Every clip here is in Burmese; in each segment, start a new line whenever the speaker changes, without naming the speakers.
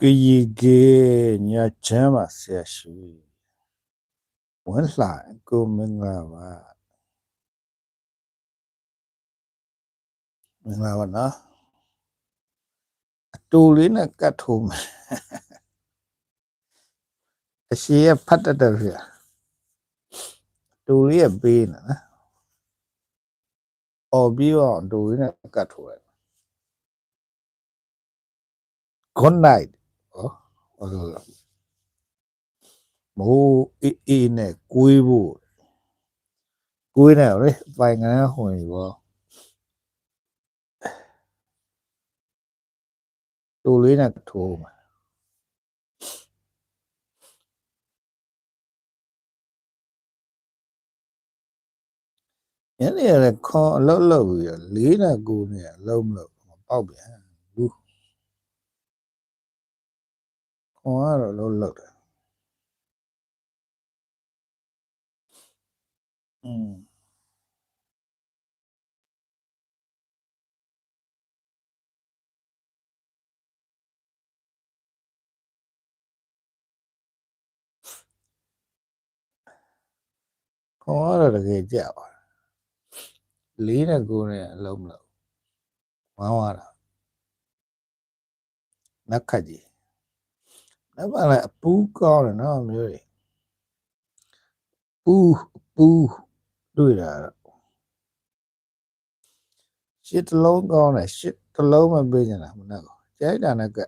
ကရီကေညာချမ်းပါဆရာရှိဝန်လှကိုမင်္ဂလာပါမင်္ဂလာပါနော်အတူလေးနဲ့ကတ်ထိုးမယ်အရှိရဖတ်တတ်တယ်ဗျာအတူလေးရပေးနေနော်အော်ပြီးတော့အတူလေးနဲ့ကတ်ထိုးလိုက် good night ဟောဟောလို့မိုးအေးအေးနဲ့ကိုွေးဖို့ကိုွေးနေလေပိုင်ငန်းဟွင်ဘောတူလေးနဲ့ထိုးမှာညနေရခေါ်အလုပ်လုပ်ပြီးတော့လေးနဲ့ကိုနေအလုပ်မလုပ်မပေါက်ပြန် ဘူးခေါ်ကတော့အလုပ်လုပ်တယ်อืมခေါ်ကတော့တကယ်ကြောက်လေးနဲ့ကိုနေအလုပ်မလုပ်ဝမ်းသွားတာနက်ခတ်ကြီး နက်ပါလည်းအပူးကောင်းတယ်နော်မျိုးတွေပူးပူးတွေ့တာတော့ရှစ်တစ်လုံးကောင်းတယ်ရှစ်တစ်လုံးမပေးချင်တာမနဲ့ကိုကြိုက်တာနဲ့က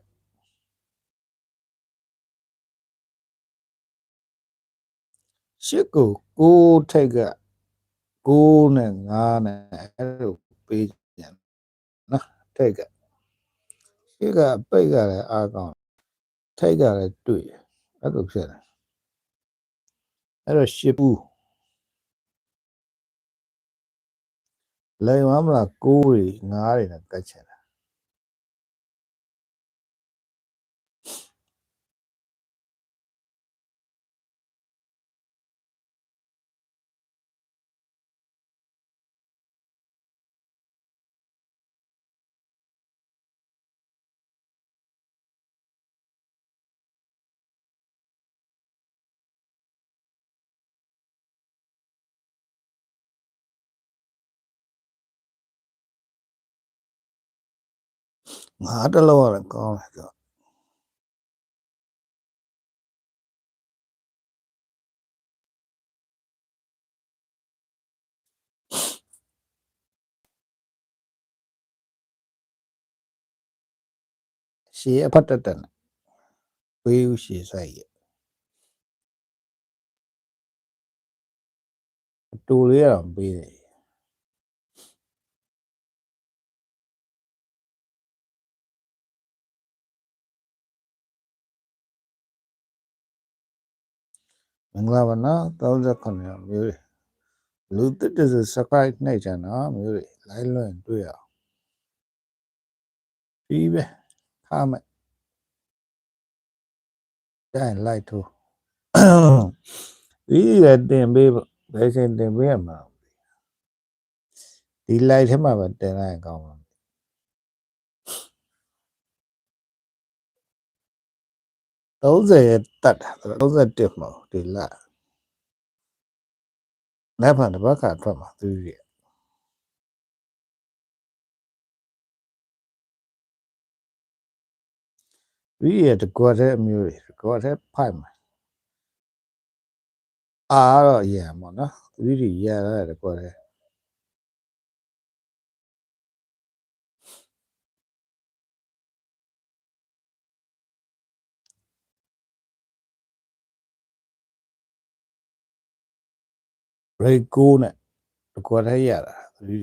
ရှစ်ကိုကိုထိတ်ကကိုနဲ့ငါးနဲ့အဲ့လိုပေးချင်နော်ထိတ်ကရှစ်ကပိတ်ကလည်းအားကောင်း ထိတ်ကလည်းတွေ့တယ်အဲ့လိုဖြစ်တယ်အဲ့တော့ရှစ်ပူးလိန်ဝမ်းမလားကိုးတွေငါးတွေနဲ့ကတ်ချင် ငါးတစ်လုံးကလည်းကောင်းတယ်ဆိုရှေးအဖတ်တက်တက်နဲ့ပေးဦးရှေးဆိုင်ရအတူလေးတော့ပေးတယ် င်္ဂလာပါနော်39မျိုးတွေလူတစ်တစ subscribe နှိပ်ချင်နော်မျိုးတွေ live လွှင့်တွေ့အောင်ပြီးပဲထားမယ်တိုင်း like ထိုးဒီရတင်ပေးဖို့ဘယ်ချိန်တင်ပေးရမှာဒီ live ထဲမှာပဲတင်လိုက်ရင်ကောင်းမှာ 30ရတတ်တာ31မဟုတ်ဒီလလက်ဖန်တစ်ပတ်ခါထွက်မှာသူရဒီရတကွက်တဲ့အမျိုးတွေတကွက်တဲ့ဖိုက်မှာအာတော့ရံပေါ့နော်ဒီဒီရံရတကွက်တဲ့ break 9နဲ့တကွက်ထဲရတာသတိ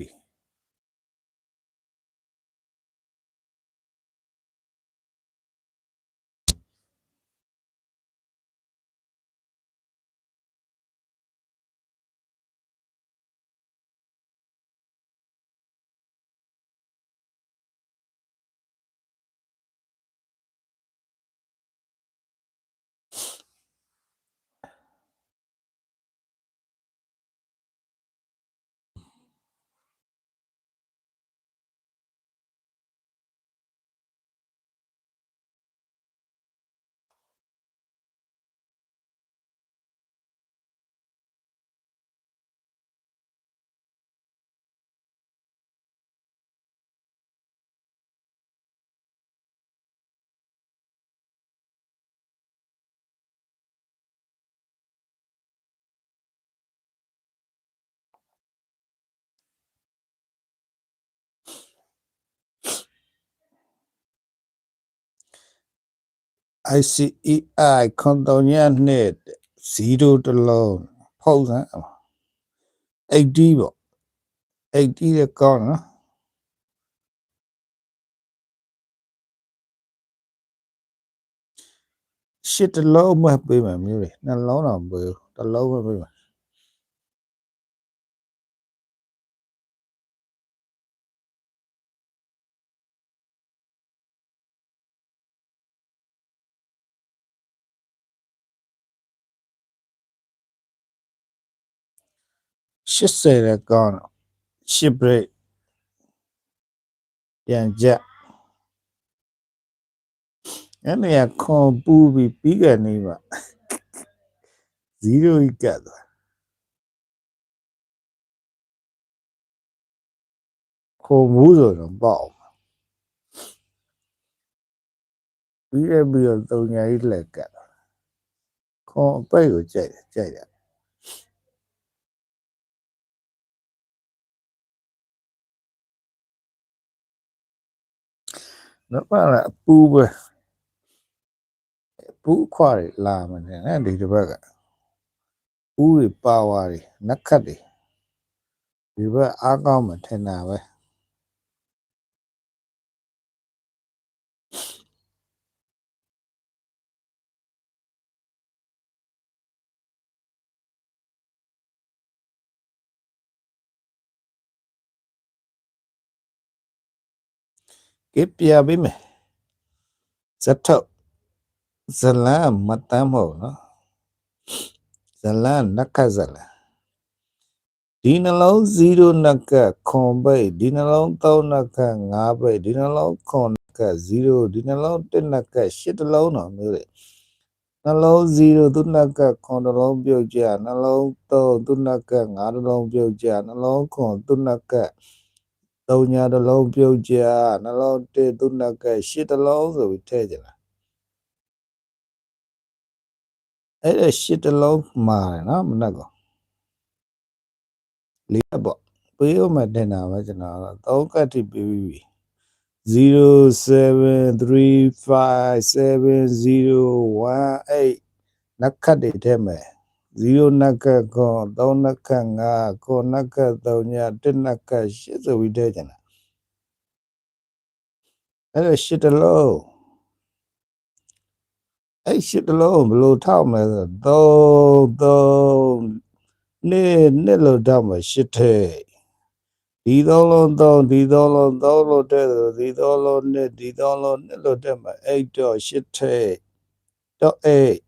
ICEI ခွန်တော်ညနဲ့0တလုံးဖောက်စမ်း80ပေါ့80တဲ့ကောင်းနော်ရှစ်တလုံးမှပေးမယ်မျိုးတွေနှလုံးတော့မပေးဘူးတလုံးမှပေးမယ် 80တဲ့ကောင်းတော့ရှစ် break ပြန်ကြက်အဲ့နေရခွန်ပူပြီးပြီးကနေပါ0ကြီးကတ်သွားခုံမှုဆိုတော့ပေါ့ပြီးရပြီးတော့တုံညာကြီးလက်ကတ်သွားခွန်အပိတ်ကိုကြိုက်တယ်ကြိုက်တယ် တော့ပါလားအပူပဲအပူခွာတွေလာမနေနဲ့ဒီတစ်ဘက်ကဥတွေပါဝါတွေနက်ခတ်တွေဒီဘက်အားကောင်းမှထင်တာပဲ ကပြပေးမယ်ဇတ်ထုတ်ဇလန်မတမ်းမဟုတ်နော်ဇလန်နကဇလန်ဒီနှလုံး0နကခွန်ပိတ်ဒီနှလုံး3နက5ပိတ်ဒီနှလုံးခွန်နက0ဒီနှလုံး1နက8တလုံးတော့မျိုးလေနှလုံး0သူနကခွန်တလုံးပြုတ်ကြနှလုံး3သူနက5တလုံးပြုတ်ကြနှလုံးခွန်သူနက5 သုံးညာတစ်လုံးပြုတ်ကြနှလုံးတစ်သူနှက်ကရှစ်တစ်လုံးဆိုပြီးထည့်ကြလားအဲ့ဒါရှစ်တစ်လုံးမှာတယ်နော်မနှက်ကလေးပေါ့ပေးဦးမယ်တင်တာပဲကျွန်တော်သုံးကတ်တိပြီးပြီ0735701 8နက်ခတ်တွေထဲမှာ 0နက်ကကွန်3နက်က5ကွန်နက်က3ည1နက်က8ဆိုပြီးထဲကျင်တာအဲ့ဒါရှစ်တလုံးအဲ့ရှစ်တလုံးဘယ်လိုထောက်မလဲဆိုတော့3 3နှစ်နှစ်လို့ထောက်မှာရှစ်ထဲဒီသုံးလုံးသုံးဒီသုံးလုံးသုံးလို့တဲ့ဆိုဒီသုံးလုံးနှစ်ဒီသုံးလုံးနှစ်လို့တဲ့မှာ8တော့ရှစ်ထဲတော့8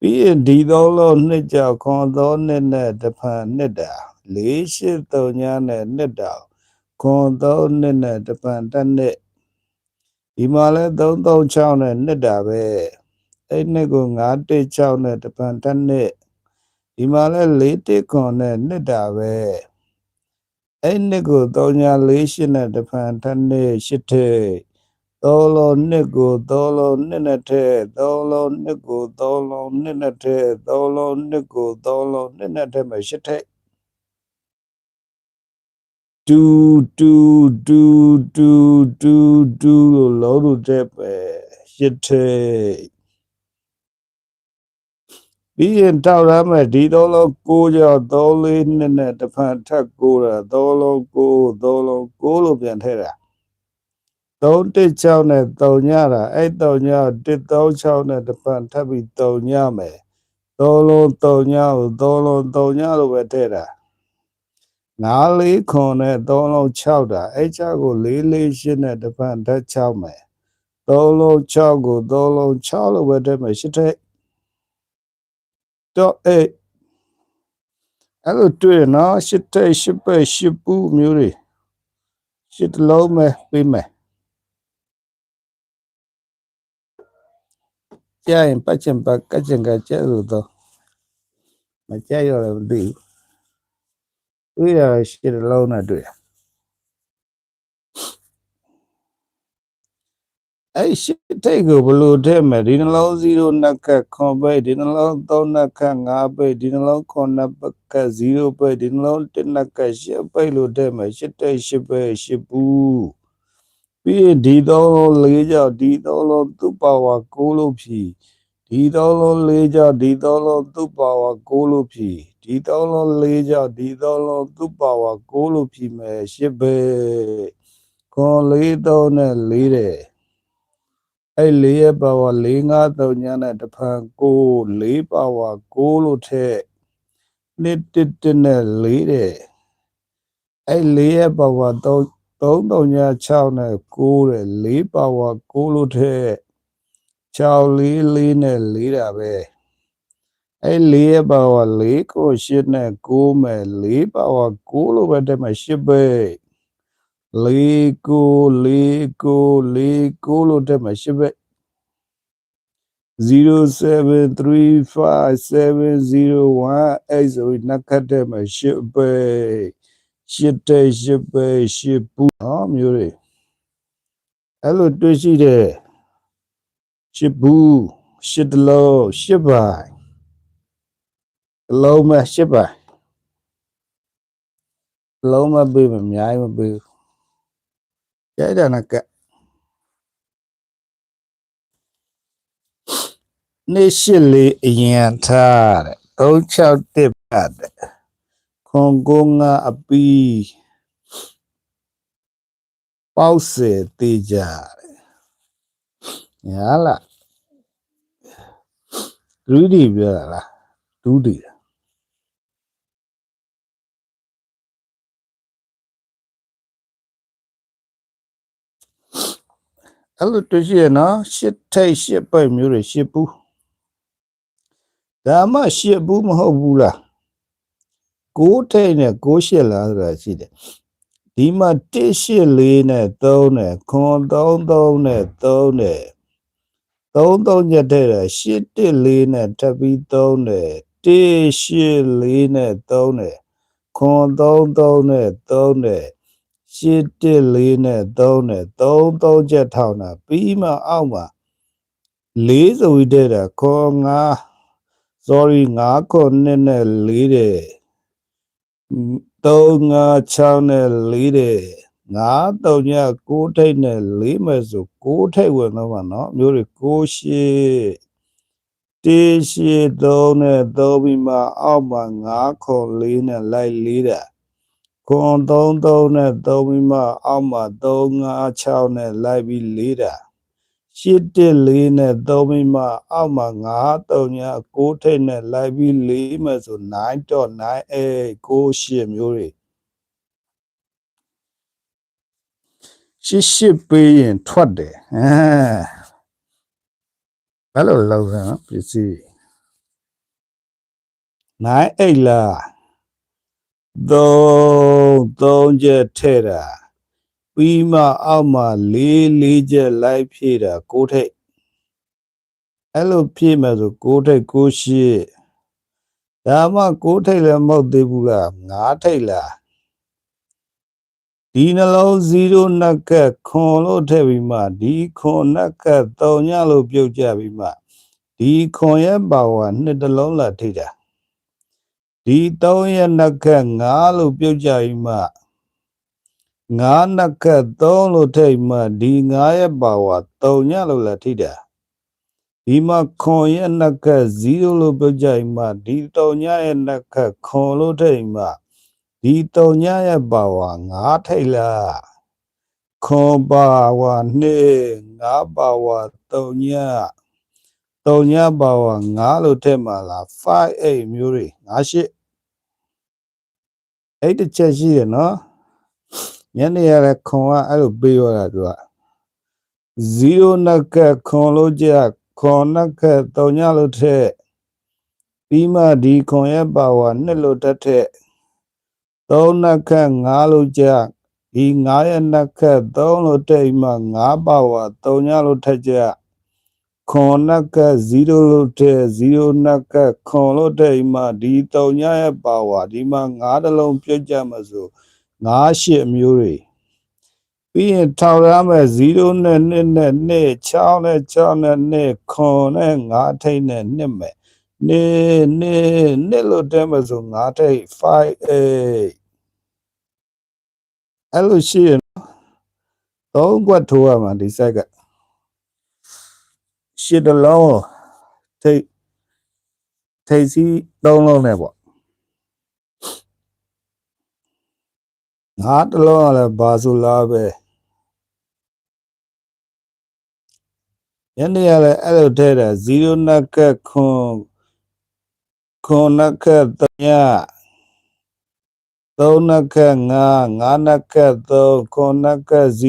ပြီးရင်ဒီသုံးလုံးနှစ်ကြောက်ခွန်သုံးနှစ်နဲ့တဖန်နှစ်တာ၄ရှစ်သုံးညာနဲ့နှစ်တာခွန်သုံးနှစ်နဲ့တဖန်တစ်နှစ်ဒီမှာလဲ336နဲ့နှစ်တာပဲအဲ့နှစ်ကို916နဲ့တဖန်တစ်နှစ်ဒီမှာလဲ4ခွန်နဲ့နှစ်တာပဲအဲ့နှစ်ကို348နဲ့တဖန်တစ်နှစ်ရှစ်ထဲ သုံးလုံးနှစ်ကိုသုံးလုံးနှစ်နဲ့ထဲသုံးလုံးနှစ်ကိုသုံးလုံးနှစ်နဲ့ထဲသုံးလုံးနှစ်ကိုသုံးလုံးနှစ်နဲ့ထဲမှာရှစ်ထဲတူတူတူတူတူတူလို့လုံးလို့တဲ့ပဲရှစ်ထဲပြီးရင်ထောက်ရမယ်ဒီသုံးလုံး6ကြော3 4နှစ်နဲ့တစ်ဖန်ထပ်6တာသုံးလုံး6သုံးလုံး6လို့ပြန်ထည့်တာ 3 1 6နဲ့3ညတာအဲ့3ည1 3 6နဲ့တစ်ဖန်ထပ်ပြီး3ညမယ်သုံးလုံး3ညကိုသုံးလုံး3ညလို့ပဲထည့်တာ9 4ခွန်နဲ့3လုံး6တာအဲ့6ကို4 4 8နဲ့တစ်ဖန်ထပ်6မယ်သုံးလုံး6ကိုသုံးလုံး6လို့ပဲထည့်မယ်ရှစ်ထည့်တော့အဲ့အဲ့လိုတွေ့ရနော်ရှစ်ထည့်ရှစ်ပဲရှစ်ပူးမျိုးတွေရှစ်တလုံးပဲပေးမယ် ကြရင်ပတ်ချင်ပတ်ကချင်ကကျဲလို့တော့မကြရတော့မသိဘူးတွေ့ရရှစ်တလုံးနဲ့တွေ့ရအဲ့ရှစ်ထိတ်ကိုဘယ်လို့ထဲမယ်ဒီနှလုံး0နှက်ကခွန်ပဲဒီနှလုံး3နှက်က5ပဲဒီနှလုံး9နှက်က0ပဲဒီနှလုံး1နှက်က8ပဲလို့ထဲမယ်ရှစ်ထိတ်8ပဲ8ဘူး ပြီးရင်ဒီသုံးလုံး၄ကြောက်ဒီသုံးလုံးသူ့ပါဝါ6လို့ဖြီဒီသုံးလုံး၄ကြောက်ဒီသုံးလုံးသူ့ပါဝါ6လို့ဖြီဒီသုံးလုံး၄ကြောက်ဒီသုံးလုံးသူ့ပါဝါ6လို့ဖြီမယ်ရှစ်ပဲခွန်၄သုံးနဲ့၄တဲ့အဲ့လေးရဲ့ပါဝါ၄၅၃ညနဲ့တဖန်ကို၄ပါဝါ6လို့ထက်နှစ်တစ်တစ်နဲ့၄တဲ့အဲ့လေးရဲ့ပါဝါ3 3တုံညာ6နဲ့9တဲ့4ပါဝါ9လို့ထက်6 4 4နဲ့4တာပဲအဲ့4ရဲ့ပါဝါ4ကို8နဲ့9မဲ့4ပါဝါ9လို့ပဲတက်မဲ့8ပဲ4 9 4 9 4 9လို့တက်မဲ့8ပဲ 0735701အဲ့ဆိုနက်ခတ်တဲ့မှာရှစ်ပဲ ရှစ်တဲ့ရှစ်ပဲရှစ်ပူနော်မျိုးတွေအဲ့လိုတွေ့ရှိတဲ့ရှစ်ဘူးရှစ်တလုံးရှစ်ပိုင်းတလုံးမဲ့ရှစ်ပိုင်းတလုံးမပေးမအများကြီးမပေးဘူးကြိုက်တယ်နကနေရှိလေးအရင်ထားတဲ့361ပတ်တဲ့ ခွန်ကုန်းကအပီးပေါက်စေတေးကြတဲ့ညာလားဒူးဒီပြောတာလားဒူးဒီလားအဲ့လိုတွေ့ရှိရနော်ရှစ်ထိတ်ရှစ်ပိတ်မျိုးတွေရှစ်ဘူးဒါမှရှစ်ဘူးမဟုတ်ဘူးလား ကိုးထိတ်နဲ့ကိုးရှစ်လားဆိုတာရှိတယ်ဒီမှာ1 8 4နဲ့3နဲ့ခွန်3 3နဲ့3နဲ့3 3ညက်တဲ့8 1 4နဲ့ထပ်ပြီး3နဲ့1 8 4နဲ့3နဲ့ခွန်3 3နဲ့3နဲ့ရှစ်တစ်လေးနဲ့သုံးနဲ့သုံးသုံးချက်ထောင်တာပြီးမှအောက်မှာလေးဆိုပြီးတဲ့တာခေါ်ငါ sorry ငါခေါ်နှစ်နဲ့လေးတဲ့ သုံးငါ6နဲ့လေးတဲ့ငါတုံည6ထိတ်နဲ့လေးမယ်ဆို6ထိတ်ဝင်တော့မှာเนาะမျိုးတွေ6ရှိတေးရှိ3နဲ့3ပြီးမှအောက်မှာ9ခေါ်4နဲ့လိုက်လေးတာခွန်33နဲ့3ပြီးမှအောက်မှာ356နဲ့လိုက်ပြီးလေးတာ 814နဲ့3ပြီးမှအောက်မှာ939 6ထိပ်နဲ့လိုက်ပြီးလေးမယ်ဆို9.98 98မျိုးတွေရှစ်ရှစ်ပေးရင်ထွက်တယ်အဲဘယ်လိုလုပ်လဲပစ္စည်းနိုင်အိတ်လားသုံးသုံးချက်ထဲ့တာ ပြီးမှအောက်မှာလေးလေးချက်လိုက်ဖြည့်တာကိုထိတ်အဲ့လိုဖြည့်မယ်ဆိုကိုထိတ်ကိုရှိဒါမှကိုထိတ်လည်းမဟုတ်သေးဘူးလားငါးထိတ်လားဒီနှလုံး0နှက်ကခွန်လို့ထည့်ပြီးမှဒီခွန်နှက်က3ညလို့ပြုတ်ကြပြီးမှဒီခွန်ရဲ့ပါဝါနှစ်တလုံးလာထိတ်တာဒီ3ရဲ့နှက်က5လို့ပြုတ်ကြပြီးမှ 5နှက်က3လို့ထိတ်မှဒီ5ရဲ့ပါဝါ3ညလို့လာထိတာဒီမှာခွန်ရဲ့နှက်က0လို့ပြောကြရင်မှဒီတုံညရဲ့နှက်ကခွန်လို့ထိတ်မှဒီတုံညရဲ့ပါဝါ9ထိတ်လားခွန်ပါဝါ2 9ပါဝါတုံညတုံညပါဝါ9လို့ထည့်မှလား5 8မျိုးတွေ9 8အဲ့တစ်ချက်ရှိရနော် ညနေရတဲ့ခွန်ကအဲ့လိုပေးရတာသူက0နက်ကခွန်လို့ကြခွန်နက်ကတုံညလို့ထည့်ပြီးမှဒီခွန်ရဲ့ပါဝါ2လို့တက်ထည့်3နက်က5လို့ကြဒီ9ရဲ့နက်က3လို့တိတ်မှ9ပါဝါ3ညလို့ထက်ကြခွန်နက်က0လို့တဲ့0နက်ကခွန်လို့တိတ်မှဒီ3ညရဲ့ပါဝါဒီမှာ9တလုံးပြည့်ကြမှာဆို 9ရှစ်မျိုးတွေပြီးရင်ထောက်ရမယ်0နဲ့2နဲ့2 6နဲ့6နဲ့2ခွန်နဲ့9ထိတ်နဲ့2မယ်နေနေနေလို့တဲမှာဆို9ထိတ်5 8အဲ့လိုရှိရင်သုံးကွက်ထိုးရမှာဒီဆက်ကရှစ်တလုံးထိတ်ထိတ်စီသုံးလုံးနဲ့ပေါ့ ငါးတလုံးကလည်းဘာဆိုလားပဲယနေ့ကလည်းအဲ့လိုထဲတာ0နက်ကခွန်ခွန်နက်ကတညာ3နက်က5 5နက်က3ခွန်နက်က0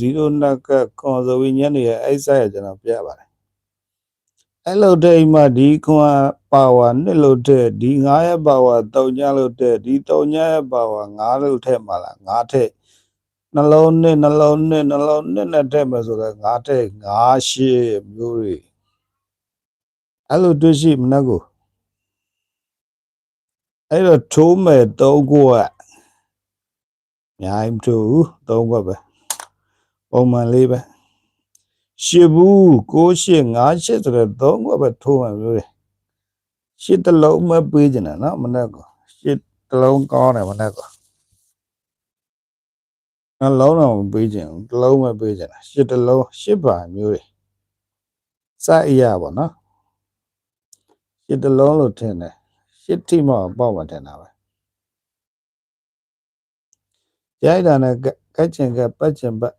0နက်ကခွန်ဆိုပြီးညနေရဲ့အဲ့ဆိုင်ရကျွန်တော်ပြပါတယ် အဲ့လိုတိတ်မှဒီခွန်ပါဝါနှစ်လို့တဲ့ဒီ9ရဲ့ပါဝါ3ညလို့တဲ့ဒီ3ညရဲ့ပါဝါ9လို့ထည့်မှာလား9ထည့်နှလုံးနှစ်နှလုံးနှစ်နှလုံးနှစ်နဲ့ထည့်မယ်ဆိုတော့9ထည့်9ရှစ်မျိုးတွေအဲ့လိုတွေ့ရှိမနှက်ကိုအဲ့တော့ထိုးမဲ့3ခုကများမထိုးဘူး3ခုပဲပုံမှန်လေးပဲ ရှစ်ဘူး6ရှစ်5ရှစ်ဆိုတော့3ခုပဲထိုးမှမျိုးတယ်ရှစ်တလုံးမပေးကြနဲ့နော်မနှက်ကိုရှစ်တလုံးကောင်းတယ်မနှက်ကိုနှလုံးတော့မပေးကြဘူးတလုံးမပေးကြတာရှစ်တလုံးရှစ်ပါမျိုးတွေစအရာပေါ့နော်ရှစ်တလုံးလို့ထင်တယ်ရှစ်ထိမှပေါ့မှထင်တာပဲကြိုက်တာနဲ့ကတ်ချင်ကပတ်ချင်ပတ်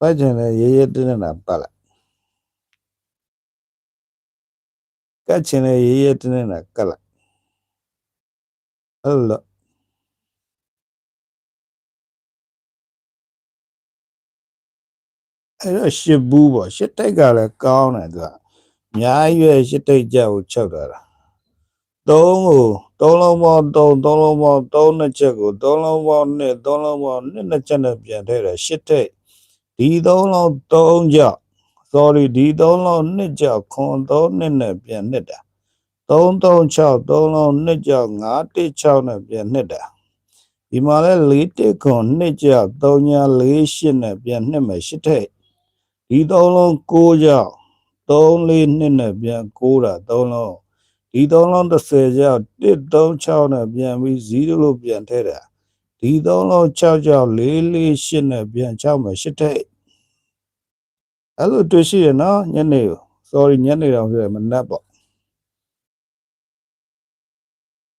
ပတ်ချင်လည်းရေးရေးတင်းနေတာပတ်လိုက်ကတ်ချင်လည်းရေးရေးတင်းနေတာကတ်လိုအဲ့လိုအဲ့တော့ရှစ်ဘူးပေါ့ရှစ်တိုက်ကလည်းကောင်းတယ်သူကအများကြီးပဲရှစ်တိတ်ကြောက်ကိုချုပ်တာလားသုံးကိုသုံးလုံးပေါင်းသုံးသုံးလုံးပေါင်းသုံးနှစ်ချက်ကိုသုံးလုံးပေါင်းနှစ်သုံးလုံးပေါင်းနှစ်နှစ်ချက်နဲ့ပြန်ထည့်တယ်ရှစ်ထိတ် ဒီသုံးလုံးသုံးကြောက် sorry ဒီသုံးလုံးနှစ်ကြောက်ခွန်သုံးနှစ်နဲ့ပြန်နှစ်တာ336သုံးလုံးနှစ်ကြောက်916နဲ့ပြန်နှစ်တာဒီမှာလဲ4တစ်ခွန်နှစ်ကြောက်3ညာ4ရှစ်နဲ့ပြန်နှစ်မယ်ရှစ်ထိတ်ဒီသုံးလုံး6ကြောက်3 4နှစ်နဲ့ပြန်9တာသုံးလုံးဒီသုံးလုံး30ကြောက်136နဲ့ပြန်ပြီး0လို့ပြန်ထည့်တာ ဒီသုံးလုံး6ကြောက်448နဲ့ပြန်6မယ်8ထိတ်အဲ့လိုတွေ့ရှိရနော်ညနေ sorry ညနေတော့ပြောမနက်ပေါ့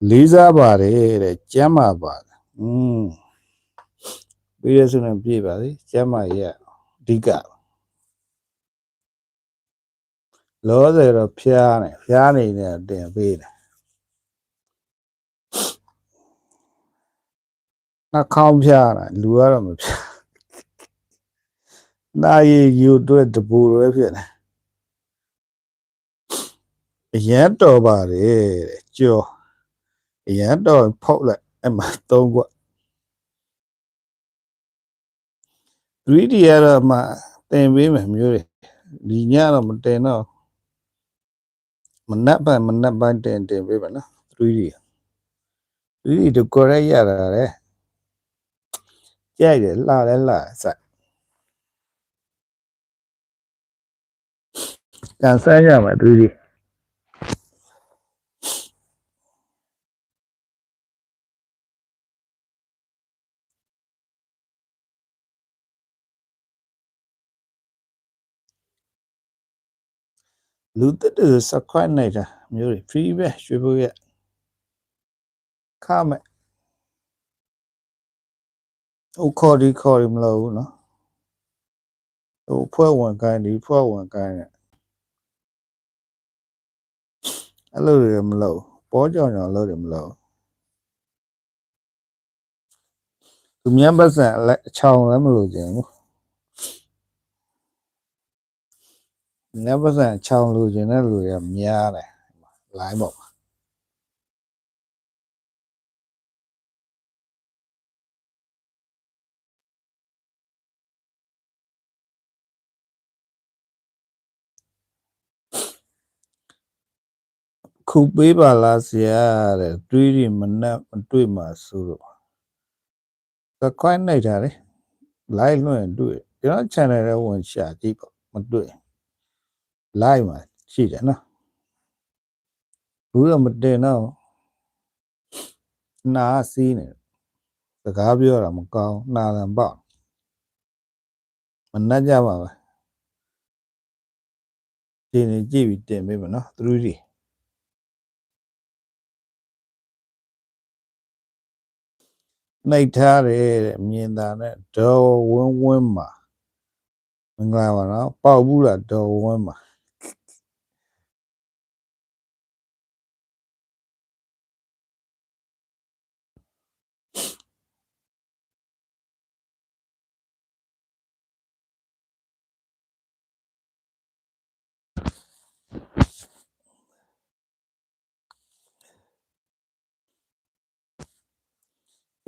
လေးစားပါတယ်တဲ့ကျမ်းမာပါတယ်อืมပြည့်ရစုံနဲ့ပြည့်ပါလေကျမ်းမာရဲ့အဓိကလောဆယ်တော့ဖျားနေဖျားနေနေတင်ပေးတယ် နှာခေါင်းဖျားတာလူကတော့မဖျားနာရီယူအတွက်တပူရွဲဖြစ်တယ်အရန်တော်ပါတယ်တဲ့ကြောအရန်တော်ဖောက်လိုက်အဲ့မှာသုံးခွက် 3D ကတော့မှတင်ပေးမယ်မျိုးတွေဒီညတော့မတင်တော့မနက်ပိုင်းမနက်ပိုင်းတင်တင်ပေးမယ်နော် 3D 3D တကောရရတာလေ ကြိုက်တယ်လှလဲလှစိုက်ကန်ဆန်းရမယ် 3D လူတက်တူစခွတ်နေတာမျိုးတွေ free ပဲရွှေဘိုးရဲ့ခမဲ့ ဟိုခေါ်ဒီခေါ်ဒီမလို့ဘူးနော်ဟိုဖွဲ့ဝင်ကိုင်းဒီဖွဲ့ဝင်ကိုင်းနဲ့အဲ့လိုတွေမလို့ပေါ်ကြောင်ကြောင်လို့တွေမလို့သူမြန်ပတ်စံလက်အချောင်လည်းမလို့ခြင်းဘူးမြန်ပတ်စံအချောင်လို့ခြင်းတဲ့လူတွေကများတယ်လိုင်းပေါ့ ခုပေးပါလားဆရာတဲ့တွေးရင်မနှက်မတွေ့မှာဆိုတော့သခွိုင်းနိုင်တာလေ live လွှင့်ရင်တွေ့ကျွန်တော် channel ထဲဝင်ရှာကြည့်ပေါ့မတွေ့ live မှာရှိတယ်နော်ဘူးတော့မတင်တော့နားစီးနေစကားပြောတာမကောင်းနာလန်ပေါ့မနှက်ကြပါပဲဒီနေ့ကြည့်ပြီးတင်ပေးမယ်နော်သူတို့ကြီး နှိပ်ထားတယ်တဲ့မြင်တာနဲ့ဒေါ်ဝင်းဝင်းမှာမင်္ဂလာပါနော်ပေါက်ဘူးလားဒေါ်ဝင်းမှာ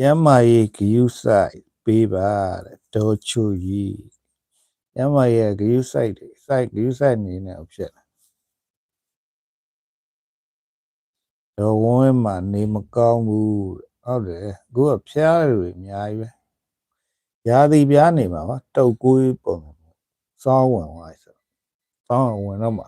ရမ်းမာရေးဂယုဆိုင်ပေးပါတဲ့ဒေါ်ချူကြီးရမ်းမာရေးဂယုဆိုင်တွေစိုက်ဂယုဆိုင်နေနေဖြစ်လာဒေါ်ဝင်းဝင်းမှာနေမကောင်းဘူးတဲ့ဟုတ်တယ်အခုကဖျားတယ်တွေအများကြီးပဲရာသီပြားနေမှာပါတုတ်ကွေးပုံစောင်းဝင်သွားဆိုစောင်းဝင်တော့မှာ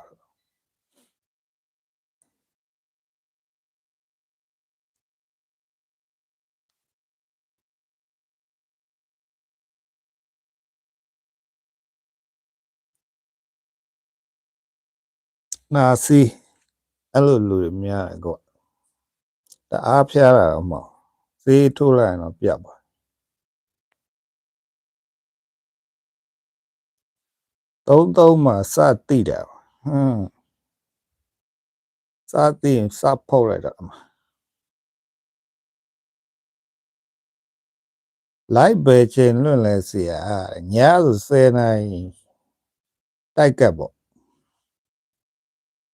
နာစီအဲ့လိုလူတွေများတယ်ကောတအားဖျားတာတော့မဟုတ်စေးထိုးလိုက်ရင်တော့ပြတ်ပါသုံးသုံးမှာစတိတာဟွန်းစတိရင်စဖုတ်လိုက်တော့မှာလိုက်ပဲချိန်လွင့်လဲစီရညဆို10နိုင်တိုက်ကပ်ပေါ့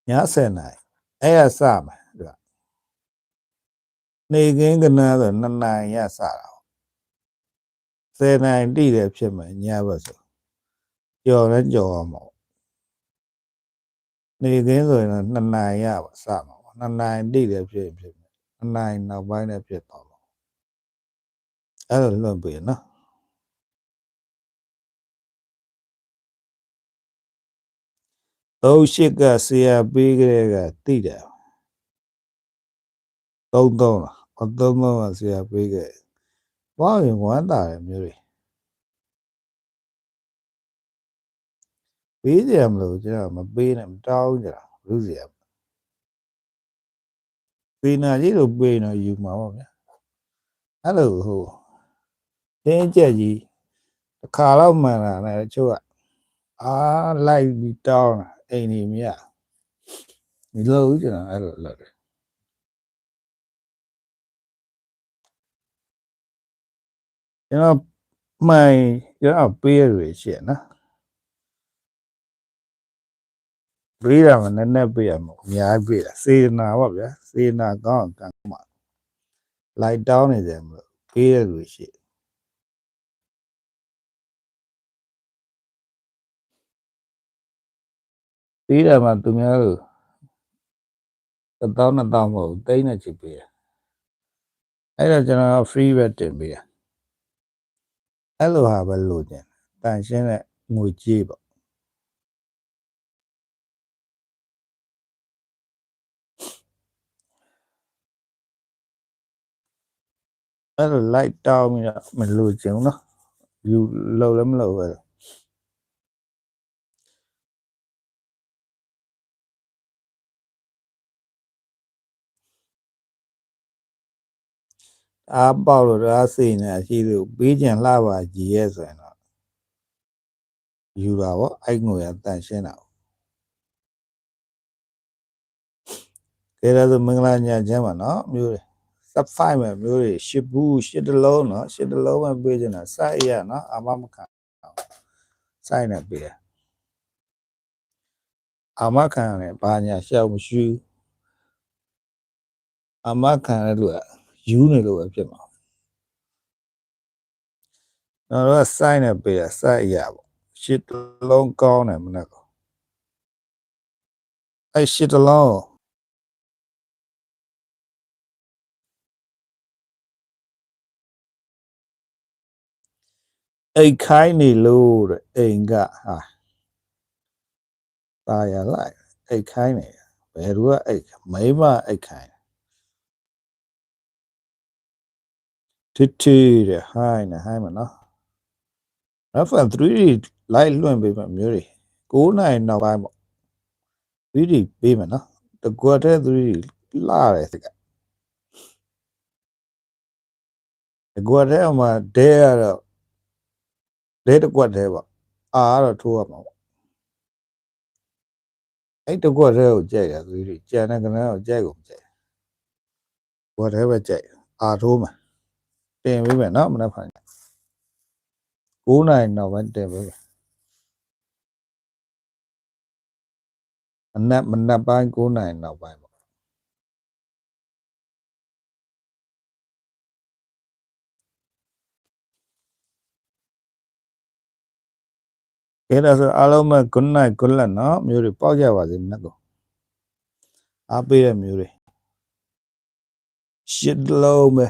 ည10နိုင်အဲ့ရစမှာသူကနေကင်းကနာဆို2နိုင်ရစတာ10နိုင်တိတယ်ဖြစ်မှာညဘက်ဆိုကြော်လဲကြော်အောင်ပေါ့နေကင်းဆိုရင်2နိုင်ရပါစမှာပေါ့2နိုင်တိတယ်ဖြစ်ဖြစ်မယ်2နိုင်နောက်ပိုင်းနဲ့ဖြစ်တော့မှာအဲ့လိုလွတ်ပြီနော် သုံးရှိကဆရာပေးကြတဲ့ကတိတယ်သုံးသုံးလားအသုံးသုံးကဆရာပေးခဲ့ဘာရင်ဝမ်းတာရမျိုးတွေပေးကြမလို့ကျွန်တော်မပေးနဲ့မတောင်းကြတာလူစီရပေးနာကြီးလို့ပေးနေယူမှာပေါ့ဗျာအဲ့လိုဟိုတင်းကြက်ကြီးတစ်ခါတော့မှန်လာတယ်တချို့ကအာလိုက်ပြီးတောင်းတာ အိမ်နေမြတ်ဒီလိုဦးကျွန်တော်အဲ့လိုလုပ်တယ်ကျွန်တော်မှန်ကျွန်တော်ပေးရရရှိရနော်ပေးရမှာနည်းနည်းပေးရမှာအများကြီးပေးတာစေနာပါဗျာစေနာကောင်းအောင်ကံမှာလိုက်တောင်းနေတယ်မလို့ပေးရလို့ရှိ ပေးတယ်မှာသူများလို့တစ်တောင်းနှစ်တောင်းမဟုတ်ဘူးတိတ်နဲ့ချစ်ပေးရအဲ့တော့ကျွန်တော် free ပဲတင်ပေးရအဲ့လိုဟာပဲလိုချင်တန်ရှင်းတဲ့ငွေကြေးပေါ့အဲ့လို light တောင်းပြီးတော့မလိုချင်ဘူးနော်ယူလောက်လည်းမလောက်ပဲ အားပေါက်လို့အားစိတ်နေရှိလို့ပေးကြံလှပါကြည်ရဲ့ဆိုရင်တော့ယူတာပေါ့အဲ့ငွေကတန်ရှင်းတာပေါ့ကဲဒါဆိုမင်္ဂလာညချမ်းပါနော်မျိုးတွေ sub 5ပဲမျိုးတွေရှစ်ဘူးရှစ်တလုံးနော်ရှစ်တလုံးပဲပေးကြတာစိုက်ရနော်အမမခံစိုက်နေပေးတယ်အမခံရတယ်ဘာညာရှောက်မရှိဘူးအမခံရလို့ ယူနေလို့ပဲဖြစ်မှာတော့တော့စိုက်နေပေးတယ်စိုက်ရပေါ့ရှစ်တလုံးကောင်းတယ်မနေ့ကအဲ့ရှစ်တလုံးကို အိတ်ခိုင်းနေလို့တဲ့အိမ်ကဟာตายရလိုက်အိတ်ခိုင်းနေဘယ်သူကအိတ်မိမအိတ်ခိုင်း တီတီတဲ့ဟိုင်းနေဟိုင်းမနော် Reference 3D လိုက်လွှင့်ပေးမှမျိုးတွေ9နိုင်နောက်ပိုင်းပေါ့ 3D ပေးမယ်နော်တကွက်တဲ့ 3D လာတယ်စိတ်ကတကွက်တဲ့ဟိုမှာဒဲရတော့ဒဲတကွက်တဲ့ပေါ့အာကတော့ထိုးရမှာပေါ့အဲ့တကွက်တဲ့ကိုကြိုက်တာ 3D ကြံတဲ့ကနန်းကိုကြိုက်ကုန်ကြိုက်ကွက်တဲ့ပဲကြိုက်အာထိုးမှာ တင်ပေးမယ်နော်မနေ့ဖန်9နိုင်နောက်ပိုင်းတင်ပေးမယ်မနက်မနက်ပိုင်း9နိုင်နောက်ပိုင်းပေါ့ကဲဒါဆိုအားလုံးပဲ good night good luck နော်မျိုးတွေပေါက်ကြပါစေမနေ့ကအားပေးတဲ့မျိုးတွေရှစ်လုံးပဲ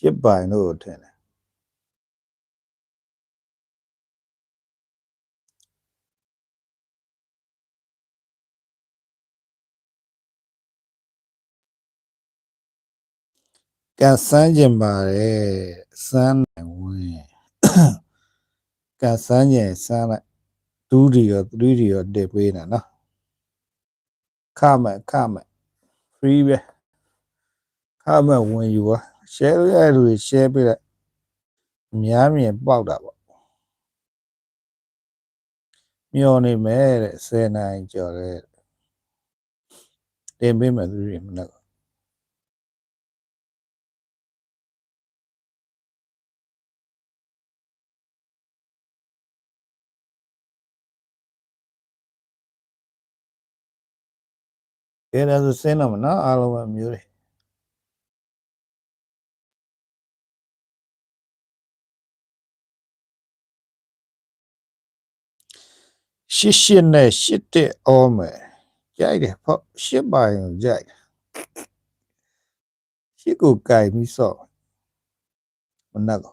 ရှစ်ပိုင်လို့ထင်တယ်ကန်ဆန်းကျင်ပါတယ်စမ်းနိုင်ဝင်ကန်ဆန်းကျင်စမ်းလိုက်2ဒီရော3ဒီရောတက်ပေးနေနော်ခမဲ့ခမဲ့ free ပဲခမဲ့ဝင်ယူပါ share ရတဲ့လူတွေ share ပေးလိုက်အများမြင်ပေါက်တာပေါ့မျောနေမယ်တဲ့10နိုင်ကျော်တဲ့တင်ပေးမယ်သူတွေမနေ့ကအဲဒါဆိုစင်းတော့မနော်အားလုံးပဲမျိုးတွေ ရှစ်ရှစ်နဲ့ရှစ်တဲ့အောမယ်ကြိုက်တယ်ပေါ့ရှစ်ပါရင်ကြိုက်တယ်ရှစ်ကိုကြိုက်ပြီးစော့မနက်က